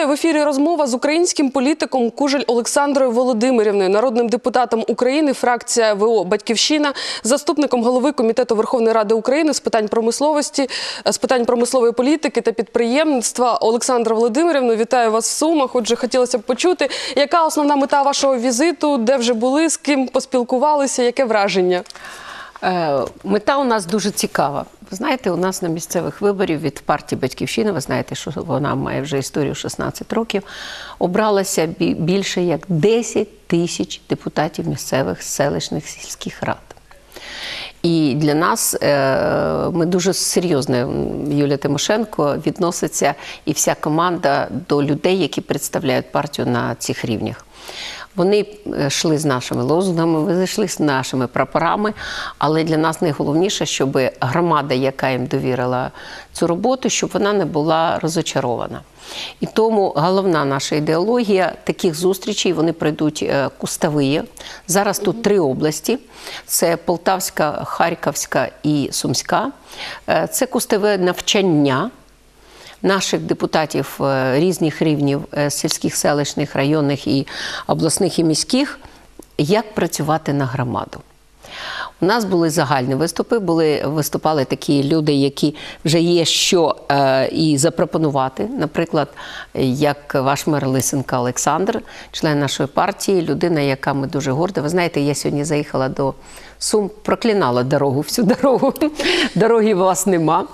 Вітаю в ефірі. Розмова з українським політиком Кужель Олександрою Володимирівною, народним депутатом України, фракція ВО Батьківщина, заступником голови комітету Верховної Ради України з питань промисловості, з питань промислової політики та підприємництва. Олександра Володимирівна, вітаю вас в Сумах. Отже, хотілося б почути, яка основна мета вашого візиту, де вже були, з ким поспілкувалися, яке враження? Е, Мета у нас дуже цікава. Ви знаєте, у нас на місцевих виборів від партії Батьківщина, ви знаєте, що вона має вже історію 16 років, обралося бі- більше як 10 тисяч депутатів місцевих селищних сільських рад. І для нас е, ми дуже серйозно, Юлія Тимошенко відноситься і вся команда до людей, які представляють партію на цих рівнях. Вони е, йшли з нашими лозунгами, вони йшли з нашими прапорами, але для нас найголовніше, щоб громада, яка їм довірила цю роботу, щоб вона не була розочарована. І тому головна наша ідеологія таких зустрічей вони пройдуть е. Зараз тут три області: це Полтавська, Харківська і Сумська. Е, Це куставе навчання наших депутатів е, різних рівнів е, сільських, селищних, районних і обласних і міських, як працювати на громаду. У нас були загальні виступи, були виступали такі люди, які вже є що е, і запропонувати. Наприклад, як ваш мер Лисенко Олександр, член нашої партії, людина, яка ми дуже горда. Ви знаєте, я сьогодні заїхала до Сум, проклинала дорогу, всю дорогу. Дороги у вас нема.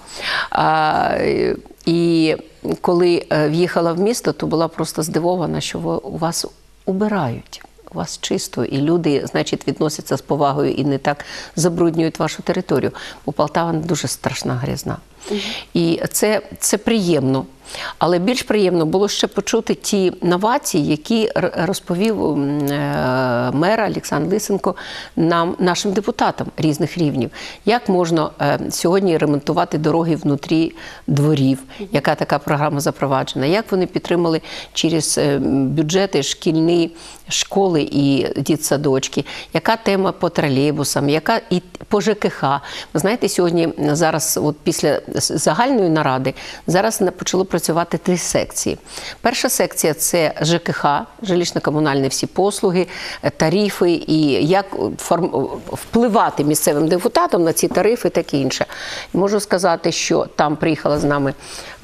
І коли е, в'їхала в місто, то була просто здивована, що у вас убирають. У вас чисто, і люди, значить, відносяться з повагою і не так забруднюють вашу територію. Бо Полтава дуже страшна грязна. І це, це приємно. Але більш приємно було ще почути ті новації, які розповів е, мер Олександр Лисенко нам, нашим депутатам різних рівнів. Як можна е, сьогодні ремонтувати дороги внутрі дворів, яка така програма запроваджена, як вони підтримали через е, бюджети шкільні школи і дітсадочки, яка тема по тролейбусам, яка і по ЖКХ. Ви знаєте, сьогодні зараз, от після загальної наради, зараз почало працювати три секції. Перша секція це ЖКХ, жилищно-комунальні всі послуги, е, тарифи і як форм... впливати місцевим депутатам на ці тарифи, таке інше. Можу сказати, що там приїхала з нами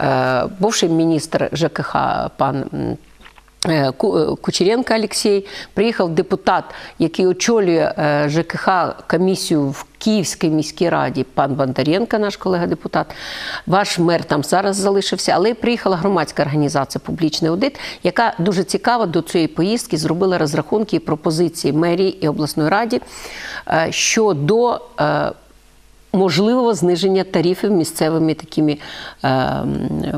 е, бувший міністр ЖКХ пан. Е, е, Кучеренко Олексій, приїхав депутат, який очолює е, ЖКХ комісію в Київській міській раді, пан Бондаренко, наш колега-депутат. Ваш мер там зараз залишився, але приїхала громадська організація Публічний аудит, яка дуже цікаво до цієї поїздки зробила розрахунки і пропозиції мерії і обласної раді щодо. Можливого зниження тарифів місцевими такими е,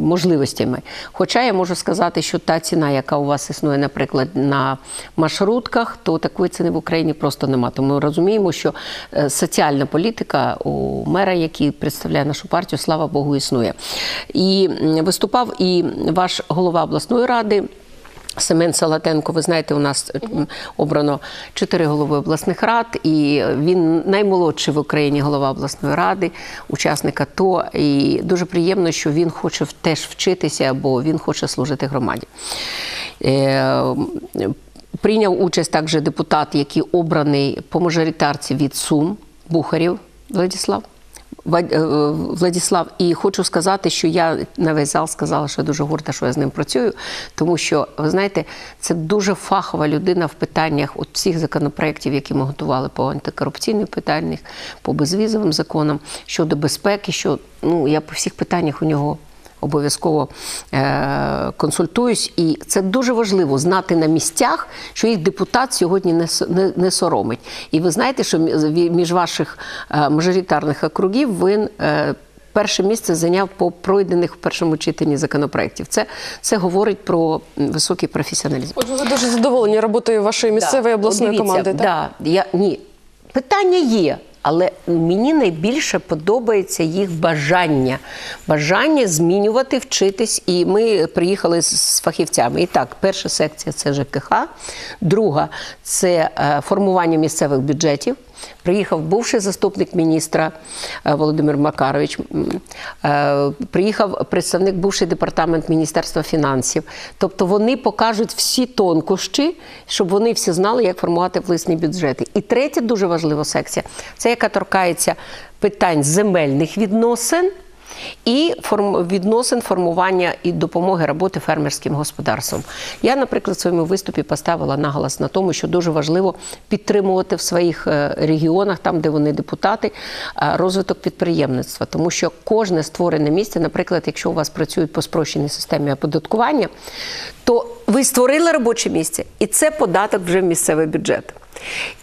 можливостями. Хоча я можу сказати, що та ціна, яка у вас існує, наприклад, на маршрутках, то такої ціни в Україні просто нема. Тому ми розуміємо, що е, соціальна політика у мера, який представляє нашу партію, слава Богу, існує. І виступав і ваш голова обласної ради. Семен Салатенко, ви знаєте, у нас обрано чотири голови обласних рад, і він наймолодший в Україні голова обласної ради, учасник АТО. І дуже приємно, що він хоче теж вчитися, бо він хоче служити громаді. Е, Прийняв участь також депутат, який обраний по мажоритарці від Сум, Бухарів Владислав. Е, і хочу сказати, що я на весь зал сказала, що я дуже горда, що я з ним працюю, тому що ви знаєте, це дуже фахова людина в питаннях от всіх законопроєктів, які ми готували по антикорупційних питаннях, по безвізовим законам щодо безпеки. Що ну я по всіх питаннях у нього обов'язково е- консультуюсь, і це дуже важливо знати на місцях, що їх депутат сьогодні не, не, не соромить. І ви знаєте, що між ваших е, мажоритарних округів він. Е- Перше місце зайняв по пройдених в першому читанні законопроєктів. Це, це говорить про високий професіоналізм. Отже, ви дуже задоволені роботою вашої місцевої обласної От дивіться, команди. Так? Да, я, ні. Питання є, але мені найбільше подобається їх бажання. Бажання змінювати, вчитись. І ми приїхали з, фахівцями. І так, перша секція це ЖКХ, друга це е, формування місцевих бюджетів. Приїхав бувший заступник міністра е, Володимир Макарович, е, приїхав представник бувший департамент Міністерства фінансів. Тобто вони покажуть всі тонкощі, щоб вони всі знали, як формувати власні бюджети. І третя дуже важлива секція це яка торкається питань земельних відносин. І відносин формування і допомоги роботи фермерським господарствам. Я, наприклад, в своєму виступі поставила наголос на тому, що дуже важливо підтримувати в своїх е, регіонах, там де вони депутати, е, розвиток підприємництва, тому що кожне створене місце, наприклад, якщо у вас працюють по спрощеній системі оподаткування, то ви створили робоче місце, і це податок вже в місцевий бюджет.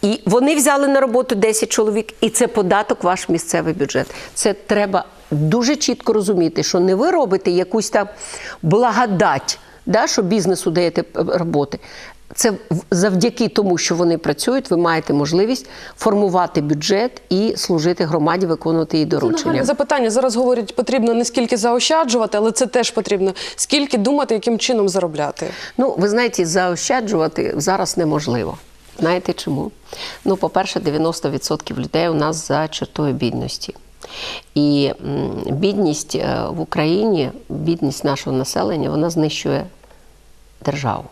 І вони взяли на роботу 10 чоловік, і це податок ваш місцевий бюджет. Це треба дуже чітко розуміти, що не ви робите якусь там благодать, да, що бізнесу даєте е, роботи. Це завдяки тому, що вони працюють, ви маєте можливість формувати бюджет і служити громаді, виконувати її доручення. запитання зараз говорять, потрібно не скільки заощаджувати, але це теж потрібно. Скільки думати, яким чином заробляти? Ну, ви знаєте, заощаджувати зараз неможливо. Знаєте чому? Ну, по-перше, 90% людей у нас за чертою бідності. І бідність е, в Україні, бідність нашого населення, вона знищує державу.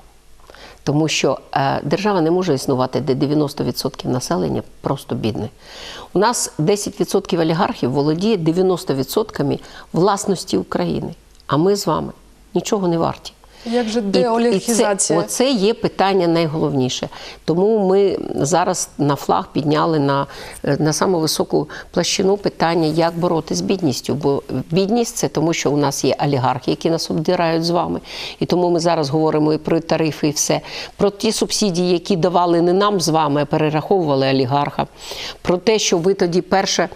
Тому що е, держава не може існувати, де 90% населення просто бідне. У нас 10% олігархів володіє 90% власності України. А ми з вами нічого не варті. Як же І- І це, оце є питання найголовніше. Тому ми зараз на флаг підняли на, е, на саму високу площину питання, як боротися з бідністю. Бо бідність це тому, що у нас є олігархи, які нас обдирають з вами. І тому ми зараз говоримо і про тарифи, і все. Про ті субсидії, які давали не нам з вами, а перераховували олігархам. Про те, що ви тоді перше.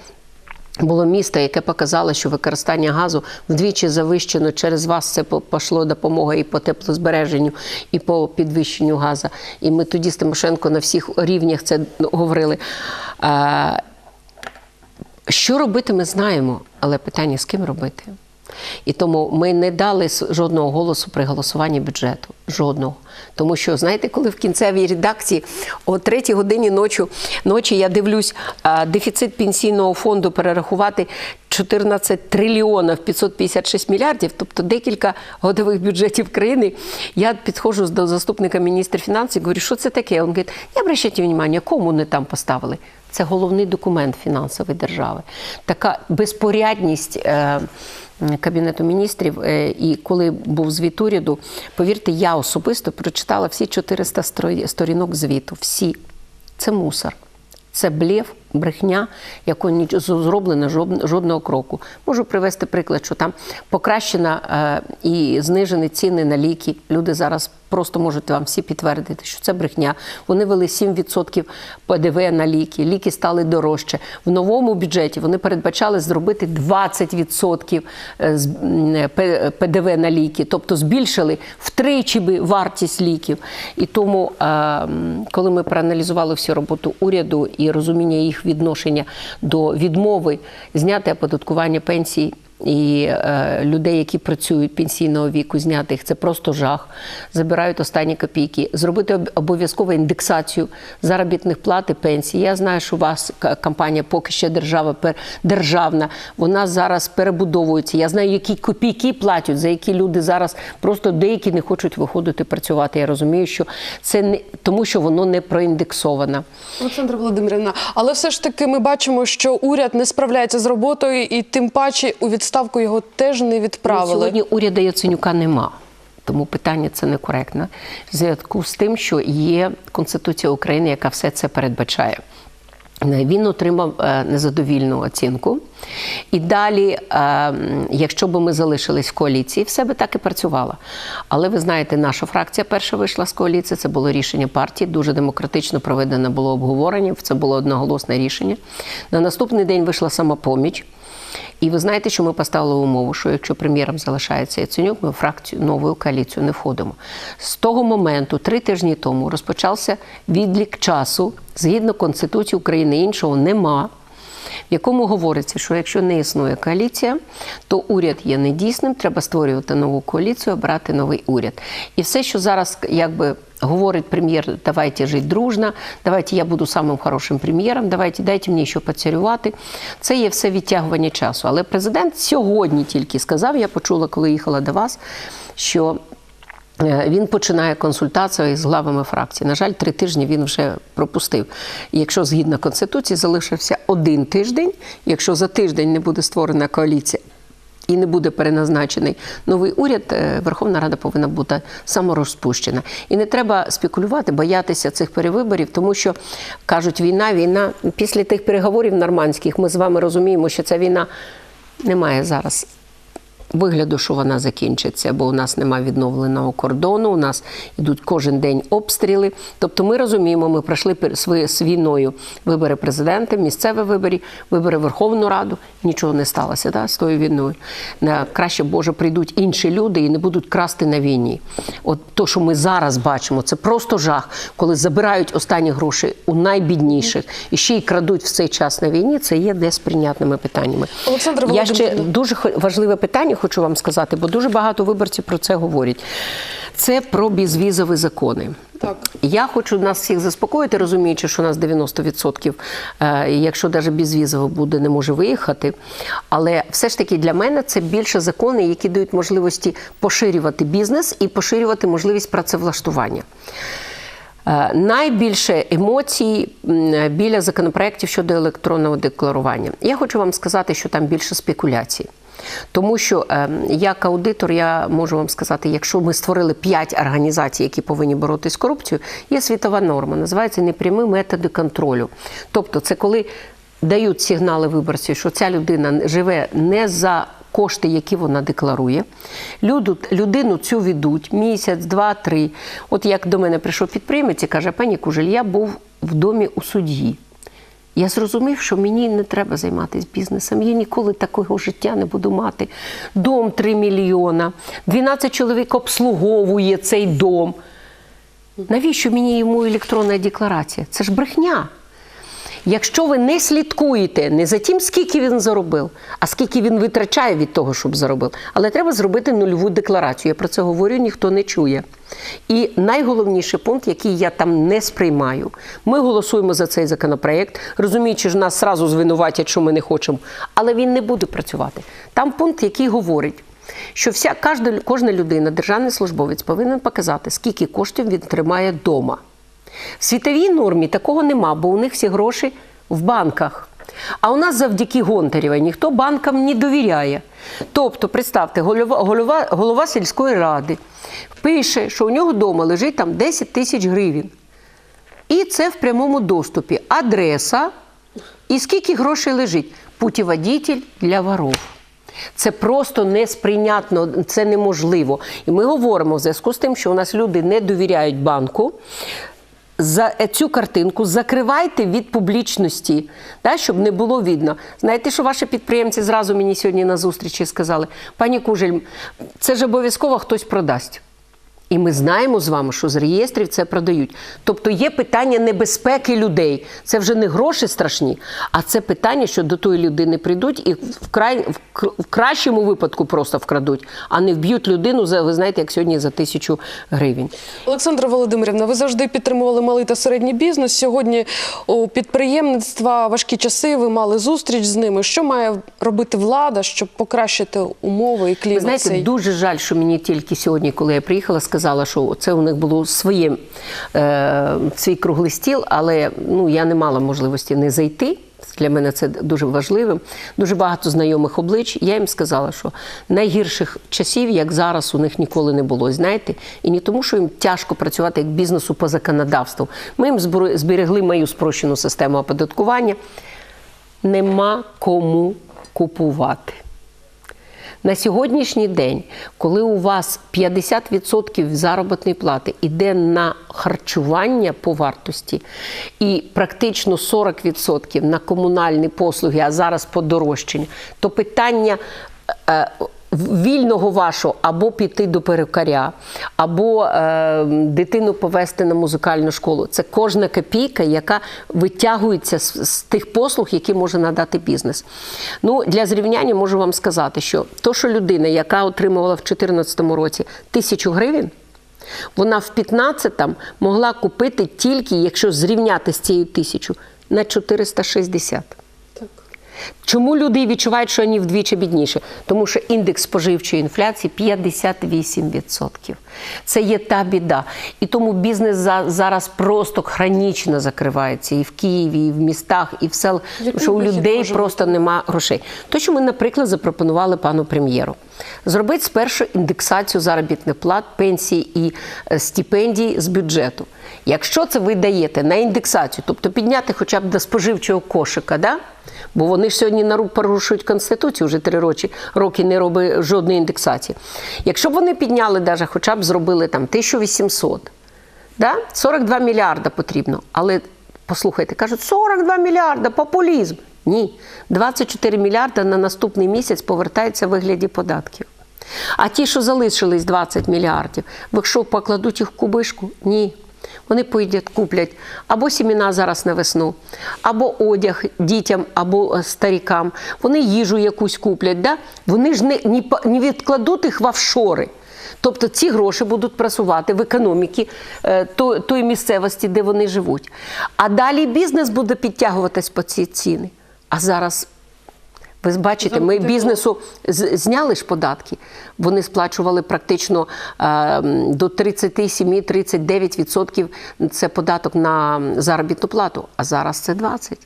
Було місто, яке показало, що використання газу вдвічі завищено. Через вас це пішло допомога і по теплозбереженню, і по підвищенню газу. І ми тоді з Тимошенко на всіх рівнях це говорили. Що робити, ми знаємо, але питання з ким робити. І тому ми не дали жодного голосу при голосуванні бюджету. Жодного. Тому що, знаєте, коли в кінцевій редакції о третій годині ночі, ночі я дивлюсь, дефіцит пенсійного фонду перерахувати 14 трильйонів 556 мільярдів, тобто декілька годових бюджетів країни. Я підходжу до заступника міністра фінансів і говорю, що це таке? Він говорить, не обращайте увагу, кому не там поставили. Це головний документ фінансової держави. Така безпорядність е, Кабінету міністрів. е, і коли був звіт уряду, повірте, я особисто прочитала всі 400 стро- сторінок звіту. Всі. Це мусор. Це блєв, брехня, якої ніч- зроблено жодного кроку. Можу привести приклад, що там покращена е, і знижені ціни на ліки. Люди зараз просто можуть вам всі підтвердити, що це брехня. Вони вели 7% ПДВ на ліки. Ліки стали дорожче. В новому бюджеті вони передбачали зробити 20% е, е, ПДВ на ліки, тобто збільшили втричі би вартість ліків. І тому, коли ми проаналізували всю роботу уряду і розуміння їх відношення до відмови зняти оподаткування пенсій. І е, людей, які працюють пенсійного віку, зняти їх це просто жах. Забирають останні копійки. Зробити об- обов'язкову індексацію заробітних плат і пенсій. Я знаю, що у вас компанія поки ще держава державна. Вона зараз перебудовується. Я знаю, які копійки платять, за які люди зараз просто деякі не хочуть виходити працювати. Я розумію, що це не тому, що воно не проіндексовано. Олександра Володимирівна, але все ж таки ми бачимо, що уряд не справляється з роботою, і тим паче у відставку його теж не Ну, відправили. Сьогодні уряду Яценюка нема. Тому питання це некоректне. В зв'язку з тим, що є Конституція України, яка все це передбачає. Він отримав е, незадовільну оцінку. І далі, е, якщо б ми залишились в коаліції, все би так і працювало. Але ви знаєте, наша фракція перша вийшла з коаліції. Це було рішення партії. Дуже демократично проведено було обговорення. Це було одноголосне рішення. На наступний день вийшла самопоміч. І ви знаєте, що ми поставили умову, що якщо прем'єром залишається Яценюк, ми в фракцію нову коаліцію не входимо. З того моменту, три тижні тому, розпочався відлік часу згідно Конституції України, іншого нема. В якому говориться, що якщо не існує коаліція, то уряд є недійсним, треба створювати нову коаліцію, обрати новий уряд. І все, що зараз якби Говорит прем'єр, давайте жити дружно, давайте я буду самим хорошим прем'єром, давайте дайте мені ще поцарювати. Це є все відтягування часу. Але президент сьогодні тільки сказав, я почула, коли їхала до вас, що Е, Він починає консультацію з главами фракції. На жаль, три тижні він вже пропустив. Якщо згідно конституції залишився один тиждень, якщо за тиждень не буде створена коаліція. І не буде переназначений новий уряд, е, Верховна Рада повинна бути саморозпущена. І не треба спекулювати, боятися цих перевиборів, тому що кажуть, війна, війна. Після тих переговорів нормандських ми з вами розуміємо, що ця війна не має зараз вигляду, що вона закінчиться, бо у нас немає відновленого кордону, у нас йдуть кожен день обстріли. Тобто ми розуміємо, ми пройшли з війною вибори президента, місцеві вибори, вибори Верховну Раду. Нічого не сталося да, з тою війною. На краще Боже прийдуть інші люди і не будуть красти на війні. От то, що ми зараз бачимо, це просто жах, коли забирають останні гроші у найбідніших і ще й крадуть в цей час на війні. Це є несприйнятними питаннями. Олександр Я ще дуже важливе питання хочу вам сказати, бо дуже багато виборців про це говорять. Це про безвізові закони. Так. Я хочу нас всіх заспокоїти, розуміючи, що у нас 90%, е, якщо навіть безвізово буде, не може виїхати. Але все ж таки для мене це більше закони, які дають можливості поширювати бізнес і поширювати можливість працевлаштування. Е, Найбільше емоцій біля законопроєктів щодо електронного декларування. Я хочу вам сказати, що там більше спекуляцій. Тому що е, як аудитор, я можу вам сказати, якщо ми створили 5 організацій, які повинні боротися з корупцією, є світова норма, називається непрямі методи контролю. Тобто, це коли дають сигнали виборців, що ця людина живе не за кошти, які вона декларує. Люду, людину цю ведуть місяць, два, три. От як до мене прийшов підприємець і каже, пані Кужель, я був в домі у судді. Я зрозумів, що мені не треба займатися бізнесом. Я ніколи такого життя не буду мати. Дом 3 мільйона, 12 чоловік обслуговує цей дом. Навіщо мені йому електронна декларація? Це ж брехня. Якщо ви не слідкуєте не за тим, скільки він заробив, а скільки він витрачає від того, щоб заробив, але треба зробити нульову декларацію. Я про це говорю, ніхто не чує. І найголовніший пункт, який я там не сприймаю, ми голосуємо за цей законопроект, розуміючи, що нас зразу звинуватять, що ми не хочемо, але він не буде працювати. Там пункт, який говорить. Що вся кожна, людина, державний службовець, повинен показати, скільки коштів він тримає вдома. В світовій нормі такого нема, бо у них всі гроші в банках. А у нас завдяки Гонтарєвій ніхто банкам не довіряє. Тобто, представте, голова, голова, голова сільської ради пише, що у нього вдома лежить там 10 тисяч гривень. І це в прямому доступі. Адреса і скільки грошей лежить. Путіводитель для воров. Це просто несприйнятно, це неможливо. І ми говоримо в зв'язку з тим, що у нас люди не довіряють банку. За цю картинку закривайте від публічності, да, щоб не було видно. Знаєте, що ваші підприємці зразу мені сьогодні на зустрічі сказали: пані Кужель, це ж обов'язково хтось продасть. І ми знаємо з вами, що з реєстрів це продають. Тобто є питання небезпеки людей. Це вже не гроші страшні, а це питання, що до тої людини прийдуть і в, край, в, кращому випадку просто вкрадуть, а не вб'ють людину за, ви знаєте, як сьогодні за тисячу гривень. Олександра Володимирівна, ви завжди підтримували малий та середній бізнес. Сьогодні у підприємництва важкі часи. Ви мали зустріч з ними. Що має робити влада, щоб покращити умови і Ви знаєте, дуже жаль, що мені тільки сьогодні, коли я приїхала, сказала, що це у них було своє е, свій круглий стіл, але ну я не мала можливості не зайти. Для мене це дуже важливим. Дуже багато знайомих облич. Я їм сказала, що найгірших часів, як зараз, у них ніколи не було. Знаєте, і не тому, що їм тяжко працювати як бізнесу по законодавству. Ми їм зберегли мою спрощену систему оподаткування. Нема кому купувати. На сьогоднішній день, коли у вас 50% заробітної плати йде на харчування по вартості, і практично 40% на комунальні послуги, а зараз подорожчання, то питання. Вільного вашого або піти до перукаря, або е, дитину повести на музикальну школу. Це кожна копійка, яка витягується з, з тих послуг, які може надати бізнес. Ну, для зрівняння можу вам сказати, що то, що людина, яка отримувала в 2014 році тисячу гривень, Вона в 15-му могла купити тільки, якщо зрівняти з цією тисячу, на 460. Чому люди відчувають, що вони вдвічі бідніші? Тому що індекс споживчої інфляції 58%. Це є та біда. І тому бізнес за- зараз просто хронічно закривається і в Києві, і в містах, і в селах, Який що у людей просто нема грошей. То, що ми, наприклад, запропонували пану прем'єру, зробити спершу індексацію заробітних плат, пенсій і е, стипендій з бюджету. Якщо це ви даєте на індексацію, тобто підняти хоча б до споживчого кошика, да? бо вони ж сьогодні порушують Конституцію, вже три роки, роки не робить жодної індексації. Якщо б вони підняли, даже, хоча б зробили там 1800, да? 42 мільярда потрібно. Але послухайте, кажуть, 42 мільярда, популізм. Ні, 24 мільярда на наступний місяць повертаються в вигляді податків. А ті, що залишились 20 мільярдів, ви що, покладуть їх в кубишку? Ні. Вони поїдять, куплять або сіміна зараз на весну, або одяг дітям, або е, старікам. Вони їжу якусь куплять. Да? Вони ж не, не, не відкладуть їх в офшори. Тобто ці гроші будуть працювати в економіці е, тої місцевості, де вони живуть. А далі бізнес буде підтягуватись по ці ціни. А зараз ви бачите, ми бізнесу зняли ж податки. Вони сплачували практично е, до 37-39% це податок на заробітну плату, а зараз це 20%.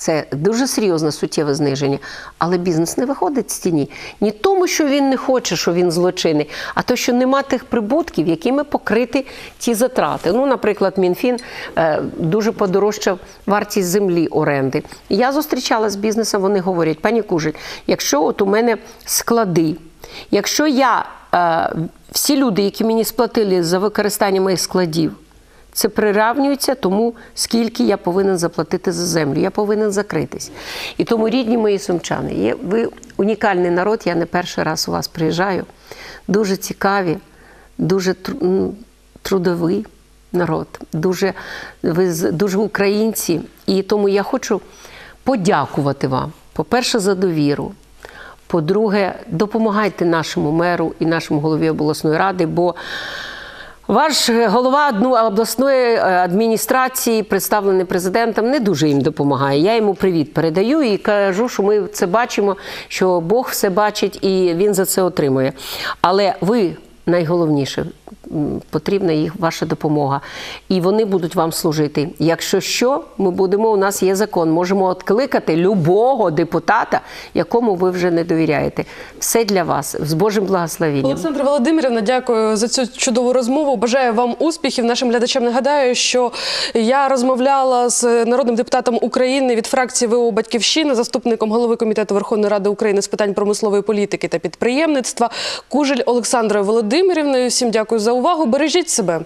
Це дуже серйозне суттєве зниження, але бізнес не виходить з тіні. Ні тому, що він не хоче, що він злочинний, а то, що нема тих прибутків, якими покрити ті затрати. Ну, наприклад, МінФін е, дуже подорожчав вартість землі оренди. Я зустрічалася з бізнесом, вони говорять, пані Кужель, якщо от у мене склади, якщо я е, всі люди, які мені сплатили за використання моїх складів, це приравнюється тому, скільки я повинен заплатити за землю. Я повинен закритись. І тому, рідні мої сумчани, є, ви унікальний народ, я не перший раз у вас приїжджаю. Дуже цікаві, дуже м, трудовий народ, дуже, ви дуже українці. І тому я хочу подякувати вам, по-перше, за довіру. По-друге, допомагайте нашому меру і нашому голові обласної ради, бо ваш голова ну, обласної е, адміністрації, представлений президентом, не дуже їм допомагає. Я йому привіт передаю і кажу, що ми це бачимо, що Бог все бачить і він за це отримує. Але ви найголовніше. Потрібна їх ваша допомога, і вони будуть вам служити. Якщо що, ми будемо. У нас є закон, можемо відкликати любого депутата, якому ви вже не довіряєте. Все для вас з Божим благословенням. Олександра Володимирівна, дякую за цю чудову розмову. Бажаю вам успіхів. Нашим глядачам нагадаю, що я розмовляла з народним депутатом України від фракції ВО Батьківщина, заступником голови комітету Верховної Ради України з питань промислової політики та підприємництва Кужель Олександрою Володимирівною. Всім дякую за увагу. Бережіть себе.